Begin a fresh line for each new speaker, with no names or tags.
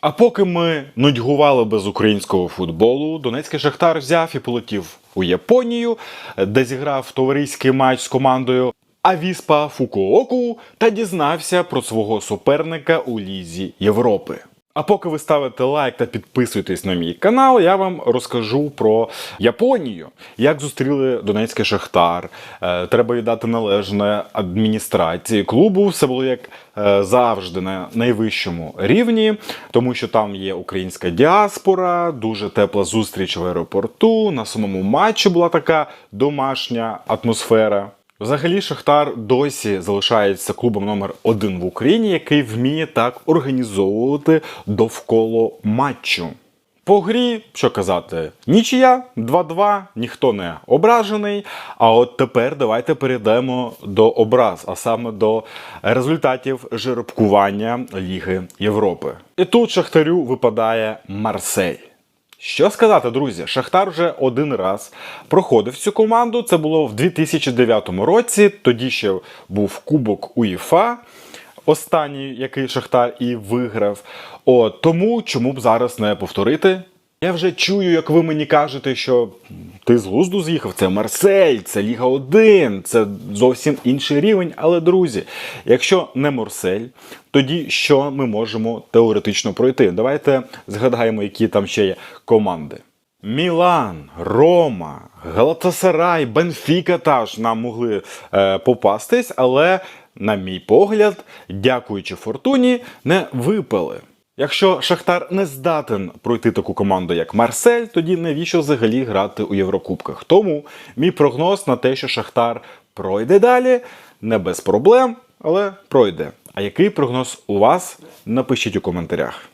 А поки ми нудьгували без українського футболу, Донецький Шахтар взяв і полетів у Японію, де зіграв товариський матч з командою Авіспа Фукуоку та дізнався про свого суперника у Лізі Європи. А поки ви ставите лайк та підписуєтесь на мій канал, я вам розкажу про Японію, як зустріли Донецький Шахтар. Е, Треба віддати належне адміністрації клубу. Все було як е, завжди на найвищому рівні, тому що там є українська діаспора, дуже тепла зустріч в аеропорту. На самому матчі була така домашня атмосфера. Взагалі, Шахтар досі залишається клубом номер один в Україні, який вміє так організовувати довкола матчу. По грі, що казати, нічия 2-2, ніхто не ображений. А от тепер давайте перейдемо до образ, а саме до результатів жеребкування Ліги Європи. І тут Шахтарю випадає Марсель. Що сказати, друзі, Шахтар вже один раз проходив цю команду. Це було в 2009 році. Тоді ще був Кубок УЄФА, останній, який Шахтар і виграв. О, тому чому б зараз не повторити? Я вже чую, як ви мені кажете, що ти з глузду з'їхав. Це Марсель, це Ліга 1, це зовсім інший рівень. Але друзі, якщо не Марсель, тоді що ми можемо теоретично пройти? Давайте згадаємо, які там ще є команди. Мілан, Рома, Галатасарай, Бенфіка теж нам могли е, попастись, але, на мій погляд, дякуючи фортуні, не випали. Якщо Шахтар не здатен пройти таку команду, як Марсель, тоді навіщо взагалі грати у Єврокубках? Тому мій прогноз на те, що Шахтар пройде далі, не без проблем, але пройде. А який прогноз у вас? Напишіть у коментарях.